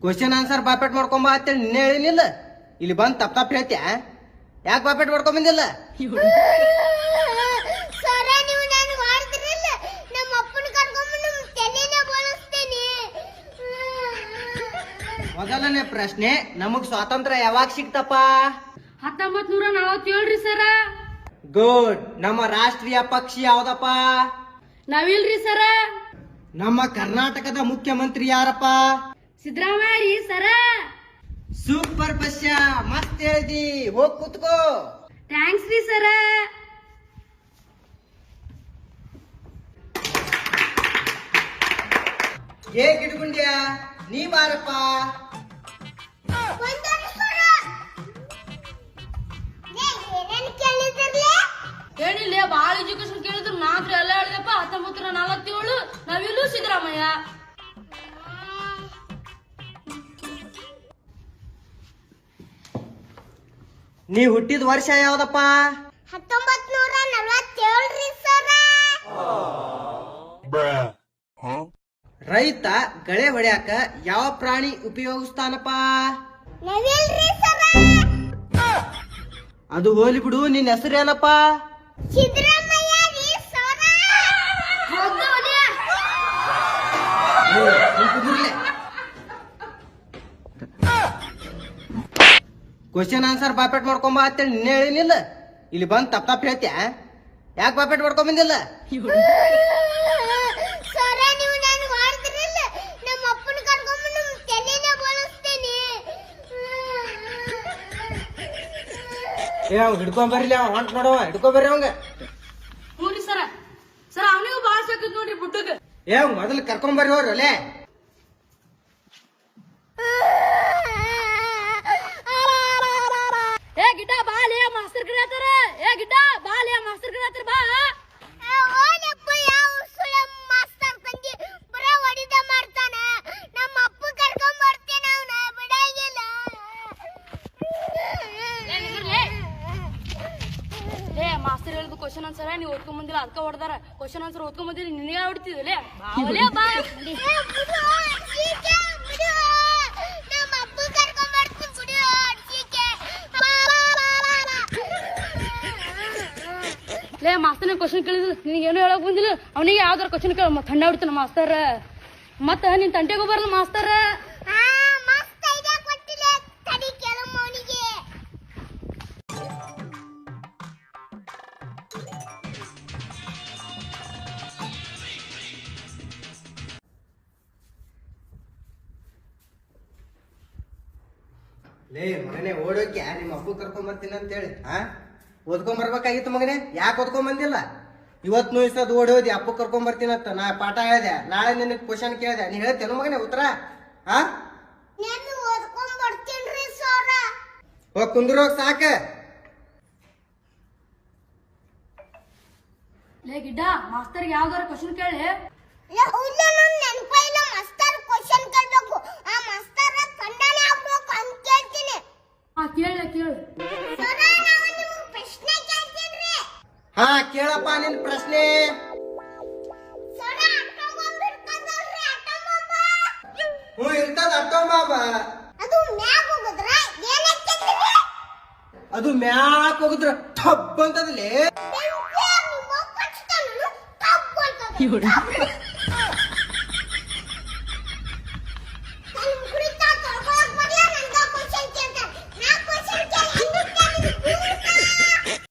Question answer ಬಾಪೆಟ್ ಮಾಡ್ಕೊಂಬ ಅಂತೇಳಿ ನಿನ್ನೆ ಹೇಳಿನಿಲ್ಲ ಇಲ್ಲಿ. ಬಂದ್ ತಪ್ಪ ತಪ್ಪ ಹೇಳ್ತ್ಯಾ ಯಾಕೆ ಬಾಪೆಟ್ ಮಾಡ್ಕೊಂಡ್ ಬಂದಿಲ್ಲ ಸರ ನೀವು ನಾನು ಮಾಡಿದ್ರಲ್ಲ ನಮ್ಮ ಅಪ್ಪನ ಕರ್ಕೊಂಡ್ಬಂದು ನಮ್ಮ ತಲೆನ ಬಳಸ್ತೇನೆ ಮೊದಲನೇ ಪ್ರಶ್ನೆ ನಮಗ್ ಸ್ವಾತಂತ್ರ್ಯ ಯಾವಾಗ ಸಿಕ್ತಪ್ಪ ಹತ್ತೊಂಬತ್ ನೂರ ನಲವತ್ತೇಳ್ರಿ ಸರ. ಗುಡ್ ನಮ್ಮ ರಾಷ್ಟ್ರೀಯ ಪಕ್ಷಿ ಯಾವ್ದಪ್ಪ? ನಾವಿಲ್ರಿ ಸರ. ನಮ್ಮ ಕರ್ನಾಟಕದ ಮುಖ್ಯಮಂತ್ರಿ ಯಾರಪ್ಪ? ಸಿದ್ದರಾಮಯ್ಯ ರೀ ಸರ. ಸೂಪರ್ ಬಸ್ಯ ಮಸ್ತ್ ಹೇಳಿದಿ. ಹೋಗ್ ಕುತ್ಕೋ. ಥ್ಯಾಂಕ್ಸ್ ರೀ ಸರ. ಏ ಇಟ್ಕೊಂಡ್ಯ ನೀ ಬಾರಪ್ಪ. ಒಂದೊಂದು ಸರ ಏ ಏನೇನು ಕೇಳಿದ್ರಲ್ಲ? ಹೇಳಿಲ್ಲ ಬಾಳ ಎಜುಕೇಶನ್ ಕೇಳಿದ್ರು ನಾತ್ರ ಎಲ್ಲ ಹೇಳಿದಪ್ಪ ಹತ್ತೊಂಬತ್ತರ ನಲವತ್ತೇಳು. ನಾವಿಲ್ಲೂ ಸಿದ್ದರಾಮಯ್ಯ ನೀ ಹುಟ್ಟಿದ ವರ್ಷ ಯಾವ್ದಪ್ಪ? ಹತ್ತೊಂಬತ್ ನೂರ ನಲವತ್ತೇಳ್ರಿ ಸರ ರೈತ ಗಳೆ ಹೊಡ್ಯಾಕ ಯಾವ ಪ್ರಾಣಿ ಉಪಯೋಗಿಸ್ತಾನಪ್ಪ? ನವಿಲ್ರಿ ಸರ. ಅದು ಹೋಲಿ ಬಿಡು ನಿನ್ ಹೆಸರೇನಪ್ಪ? ಕ್ವಶನ್ ಆನ್ಸರ್ ಬಾಪೆಟ್ ಮಾಡ್ಕೊಂಬ ಅಂತೇಳಿ ನಿನ್ನೆ ಹೇಳಿನಿಲ್ಲ. ಇಲ್ಲಿ ಬಂದ್ ತಪ್ಪ ತಪ್ಪ ಹೇಳ್ತ್ಯಾ ಯಾಕೆ ಬಾಪೆಟ್ ಮಾಡ್ಕೊಂಬಂದಿಲ್ಲ ಹಿಡ್ಕೊಂಬರ್ರಿ ಏ ಅವ್ ಹಿಡ್ಕೊಂಡ್ ಬರ್ಲಿ ಅವ ಹೊಂಟ್ ನೋಡವ ಹಿಡ್ಕೊಂಡ್ ಬರ್ರಿ ಅವಂಗ. ಹ್ಞೂ ರೀ ಸರ. ಸರ್ ಅವನಿಗೂ ಭಾಳ ಸಾಕತ್ ನೋಡ್ರಿ ಬುಡ್ಡಕ್ಕೆ ಏ ಮೊದಲು ಕರ್ಕೊಂಡ್ ಬರ್ರಿ ಅವ್ರು ಅಲ್ಲೇ ಏ ಗಿಡ್ಡ ಬಾಲೆ ಮಾಸ್ತರ್ ಕರಿಯತ್ತಾರ ಏ ಗಿಡ್ಡ ಬಾಲೆ ಮಾಸ್ತರ್ ಕರಿಯತ್ತಾರ ಬಾ ಓನಪ್ಪ ಯಾವ ಸುಳ ಮಾಸ್ತರ್ ತಂಗಿ ಬರೇ ಹೊಡಿದ ಮಾಡ್ತಾನ ನಮ್ಮ ಅಪ್ಪ ಕರ್ಕೊಂಡ್ ಬರ್ತೇನೆ ಅವನ ಬಿಡಂಗಿಲ್ಲ ಏ ನಿಂದ್ರಲೇ. ಏ ಹೇಳುದು ಕ್ವಶನ್ ಆನ್ಸರ್ ನೀವು ಓದ್ಕೊಂಡ್ ಬಂದಿಲ್ಲ ಅದಕ್ಕ ಹೊಡ್ದಾರ. ಕ್ವಶನ್ ಆನ್ಸರ್ ಓದ್ಕೊಂಡ್ ಬಂದಿಲ್ಲ ನಿನಗೆ ಹೊಡ್ತಿದ್ಲೆ ಬಾವಲೆ ಬಾ. ಲೇ ಮಾಸ್ತರ್ ಕ್ವಶನ್ ಕೇಳಿದ್ರು. ನಿನಗೆ ಏನು ಹೇಳಕ್ ಬಂದಿಲ್ಲ. ಅವನಿಗೆ ಯಾವ್ದಾರ ಕ್ವಶನ್ ಕೇಳ. ಮತ್ತೆ ಹಣ್ಣ ಹೊಡಿತಾನ ಮಾಸ್ತರ್. ಮತ್ತ ನಿನ್ ತಂಟೆಗೂ ಮಾಸ್ತರ್. ಲೇ ಮಗನೇ ಓಡೋಕೆ ನಿಮ್ಮ ಅಪ್ಪ ಕರ್ಕೊಂಡ್ ಬರ್ತೀನಿ ಅಂತ ಹೇಳಿ ಹಾ ಓದ್ಕೊಂಡ್ ಬರ್ಬೇಕಾಗಿತ್ತು ಮಗನೇ? ಯಾಕೆ ಓದ್ಕೊಂಡ್ ಬಂದಿಲ್ಲ? ಇವತ್ ನುಯ್ಸದ್ ಓಡಿ ಹೋದಿ ಅಪ್ಪ ಕರ್ಕೊಂಡ್ ಬರ್ತೀನಿ ಅಂತ ನಾ ಪಾಠ ಹೇಳ್ದೆ. ನಾಳೆ ನಿನಗೆ ಕ್ವಶನ್ ಕೇಳ್ದೆ. ನೀ ಹೇಳ್ತೇನು ಮಗನೇ ಉತ್ತರ? ಹಾ ಹೋಗ್ ಕುಂದ್ರೋಗ್ ಸಾಕ. ಲೇ ಗಿಡ್ಡ ಮಾಸ್ತರ್ ಯಾವ್ದಾರ ಕ್ವಶನ್ ಕೇಳಿ. ಹಾ ಕೇಳಪ್ಪ ನಿನ್ ಪ್ರಶ್ನೆ. ಹ್ಞೂ ಇರ್ತದ ಅಟ್ಟೊಂಬಾಬ ಅದು ಮ್ಯಾಕ್ ಹೋಗುದ್ರ? ಏನಕ್ಕೆ ಅದು ಮ್ಯಾಕ್ ಹೋಗಿದ್ರ ಟಬ್ ಅಂತದಲ್ಲಿ